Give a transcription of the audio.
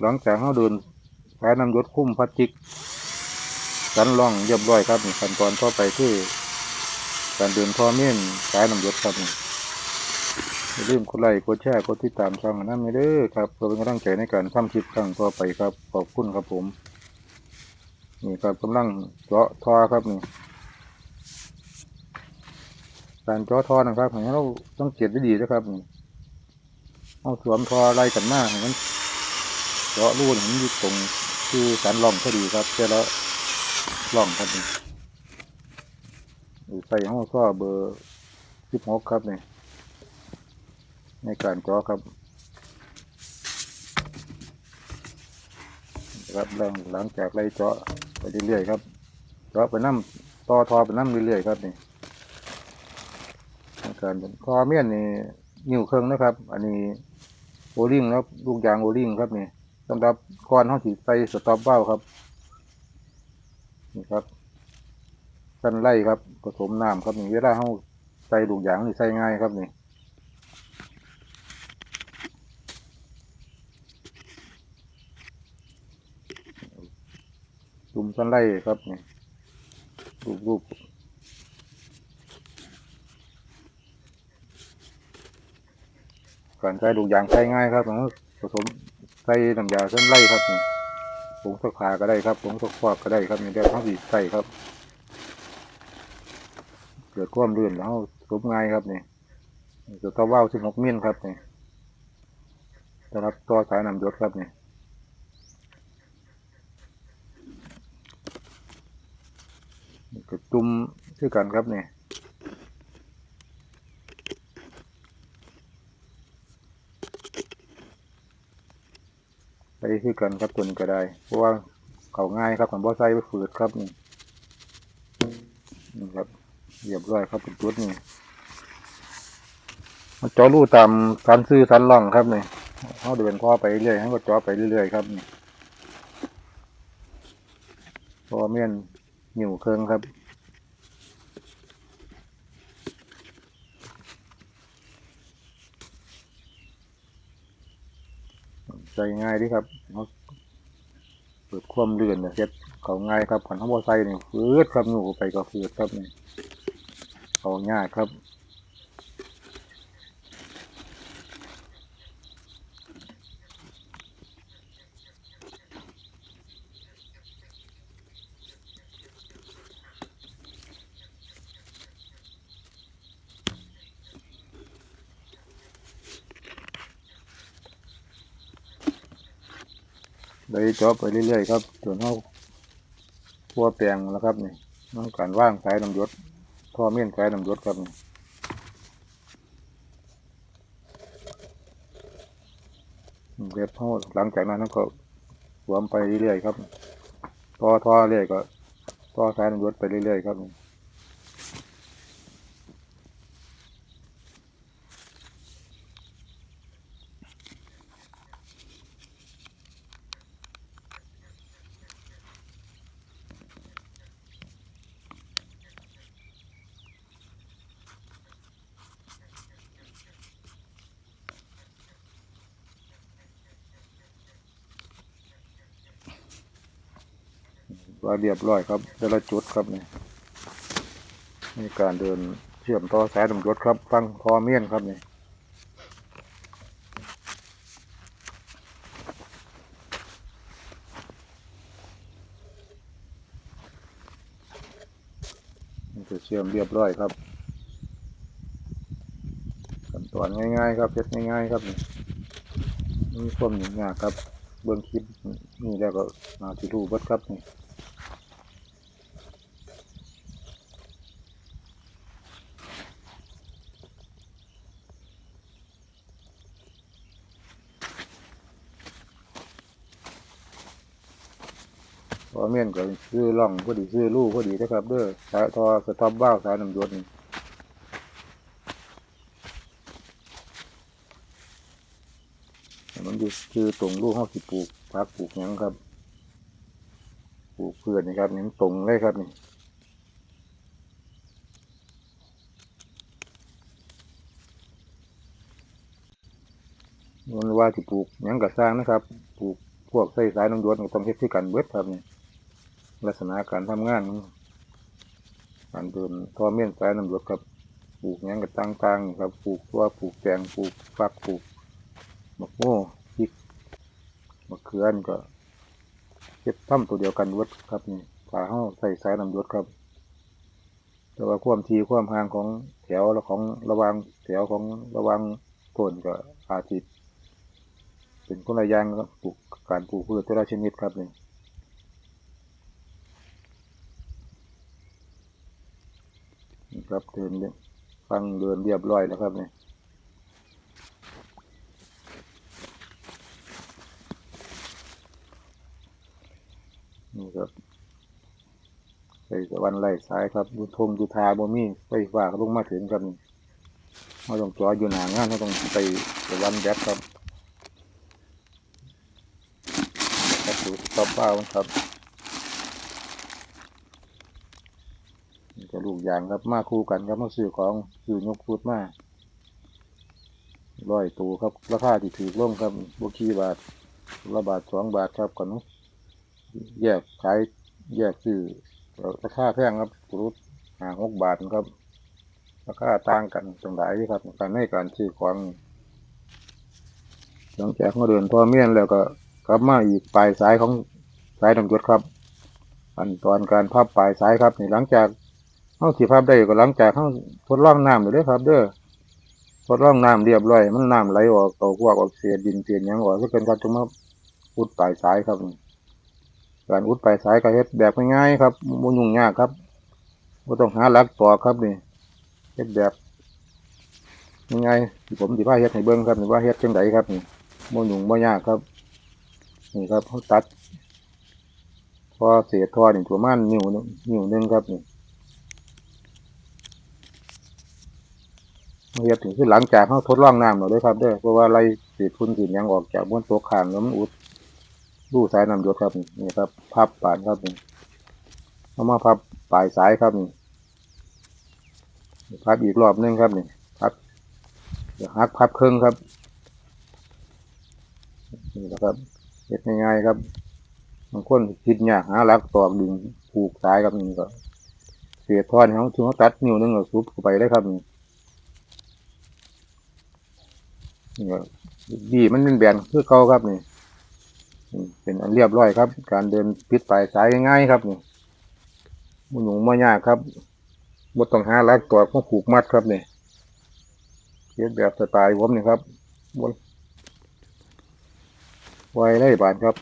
หลังจากเขาเดินสายน้ำยศคุ้มพลาสติกสันล่องเรียบร้อยครับนี่ขั้นตอนต่อไปคือการเดินท่อเม่นสายน้ำยศครับนี่อย่าลืมกดไลค์กดแชร์กดติดตามช่องนั้นไม่เด้อครับเพื่อเป็นกำลังใจในการทำคลิปครั้งต่อไปครับขอบคุณครับผมนี่ครับกำลังเจาะท่อครับนี่การเจาะท่อนะครับให้เราต้องเก็บดีๆนะครับนี่เอาสวมท่อไล่กันมาให้มัน เจาะรูให้มันอยู่ตรงคือสันร่องพอดีครับแค่แล้วร่องครับนี่ใส่ห้องท่อเบอร์สิบหกครับนี่ในการเจาะครับครับหลังหลังจากไล่เจาะไปเรื่อยๆครับเจาะไปน้ำต่อทอไปน้ำเรื่อยๆครับนี่ในการเป็นคอเมียนนี่นิ้วเครื่องนะครับ อันนี้โอลิงครับลูกยางโอลิงครับนี่ สำหรับก้อนห้องสีใส่สต็อปเบ้าครับนี่ครับกันไล่ครับผสมน้ำครับนี่เวลาห้องใส่ลูกยางนี่ใส่ง่ายครับนี่จุ่มกันไล่ครับนี่รูปรูปการใช้ลูกยางใช้ง่ายครับผมผสม ใส่น้ำยาเส้นไล่ครับนี่ผงสักขาก็ได้ครับผงสักควากก็ได้ครับนี่เดี๋ยวทั้งสี่ใส่ครับ เกิดความลื่นแล้วสมง่ายครับนี่จะต่อว่าวสิบหกมิลครับนี่สำหรับต่อสายน้ำยศครับนี่ก็จุ่มชื่อกันครับนี่ใคือกันครับตัวนี้ก็ได้ เพราะว่าเขาง่ายครับผมบ่ใส่ไปฝืดครับนี่นี่ครับเรียบร้อยครับเป็นจุดนี่มาจาะรูตามสันซื่อสันล่องครับนี่เขาเดินข้อไปเรื่อยให้ก็จาะไปเรื่อยๆครับนี่พราะว่าเมียนหิวเครื่องครับ ใส่ง่ายดีครับเขาเปิดความเลื่อนเนี่ยเฮ็ดเขาง่ายครับขันเขาบ่ใส่นี่ฟืดครับหนูไปก็ฟืดครับนี่ยเขาง่ายครับ เลยเจาะไปเรื่อยๆครับจนเขาพัวแปลงแล้วครับนี่น้องการว่างสายน้ำยศท่อเม่นสายน้ำยศครับนี่เรียบเขาหลังจากนั้นก็สวมไปเรื่อยๆครับท่อท่อเรื่อยก็ท่อสายน้ำยศไปเรื่อยๆครับ ว่าเรียบร้อยครับแต่ละจุดครับนี่ในการเดินเชื่อมต่อสายน้ำยศครับ ฟังท่อเม่นครับนี่มันจะเชื่อมเรียบร้อยครับขั้นตอนง่ายๆครับเพ็ดง่ายๆครับนี่มีความหยุ่งยากครับ เบื้องคลิปนี่แล้วก็มาที่รูเบัดครับนี่ อเมียนก็ซื้อล่องพอดีซื้อลูกพอดีนะครับ เด้อสายทอสต็อปบ้าวสายน้ำยศนี่มันอยู่คือตรงลูกห้องสิปลูกพักปลูกยังครับ ปลูกเพื่อนนี่ครับนี่มันตรงเลยครับนี่มันว่าสิปลูกยังกะสร้างนะครับ ปลูกพวกใส่สายน้ำยศก็ต้องเฮ็ดคือกันเบิดครับนี่ ลักษณะการทำงานการเดินท่อเม่นสายน้ำยศครับปลูกหยังก็ต่างๆครับปลูกตัวปลูกแตงปลูกฟักปลูกมะม่วงพริกมะเขือนก็เฮ็ดทำตัวเดียวกันเบิดครับนี่ถ้าเฮาใส่สายน้ำยศครับ แต่ว่าความทีความห่างของแถวและของระวางแถวของระวางต้นก็อาจสิเป็นคนละอย่างครับปลูกการปลูกพืชแต่ละชนิดครับนี่ ครับเดินเนี่ยฟังเดินเรียบร้อยแล้วครับเนี่ยนี่ครับไปตะวันไล่ซ้ายครับดูทงดูทาบ่มีไฟฟ้ากลงมาถึงครับนี่เราต้องจออยู่หนางานเราต้องไปตะวันแดดครับครับดูต่อเป้าครับ นี่ก็ลูกยางครับมาคู่กันครับมาซื้อของซื้อยกพูดมาร้อยตัวครับ ราคาที่ถือลงครับบกีบาทละบาทสองบาทครับก่อนแยกขายแยกซื้อราคาแพงครับกรุดหาหกบาทครับ ราคาต่างกันตรงไหนครับการให้การซื้อของหลังจากเขาเดินพ่อเมียนแล้วก็กลับมาอีกปลายสายของสายน้ำยศครับ อันตอนการพับปลายสายครับนี่หลังจาก เขาที่พับได้ก็หลังจากเขาทดลองน้ำเลยเด้อครับ เด้อทดลองน้ำเรียบร้อย มันน้ำไหลออกเอาพวกออกเศษดินเศษหยังออกก็เป็นการจุมาอุดปลายสายครับ การอุดปลายสายก็เฮ็ดแบบง่ายๆครับบ่ยุ่งยากครับบ่ต้องหาหลักต่อครับนี่เฮ็ดแบบง่ายที่ผมสิพาเฮ็ดให้เบิ่งครับนี่ว่าเฮ็ดจังไดครับนี่บ่ยุ่งบ่ยากครับ นี่ครับเขาตัด พอเศษท่อนี่ประมาณนิ้วนึงนิ้วหนึงครับนี่ เฮ็ดนี่คือหลังจากเขาทดลองน้ำแล้วเด้อครับเด้อเพราะว่าไรเศษฝุ่นสินยังออกจากบนตัวขางแล้วมันอุดดูสายน้ำยศครับนี่ครับพับปานครับนี่เอามาพับปลายสายครับนี่พับอีกรอบนึงครับนี่พับเดี๋ยวหักพับครึ่งครับนี่นะครับเฮ็ดง่ายๆครับบางคนคิดยากหาหลักตอกดึงผูกสายครับนี่ก็เสียท่อนเขาถึงเขาตัดนิ้วนึงก็ซุบเข้าไปได้ครับนี่นี่ก็ ดีมันเป็นแบนคือเก่าครับนี่เป็นอันเรียบร้อยครับ การเดินพิษปลายสายง่ายๆครับนี่มันหนุ่มมายากครับบต้องหาลักตัวมาผูกมัดครับนี่เขียนแบบสไตล์ผมนี่ครับบนไวไล่บานครับ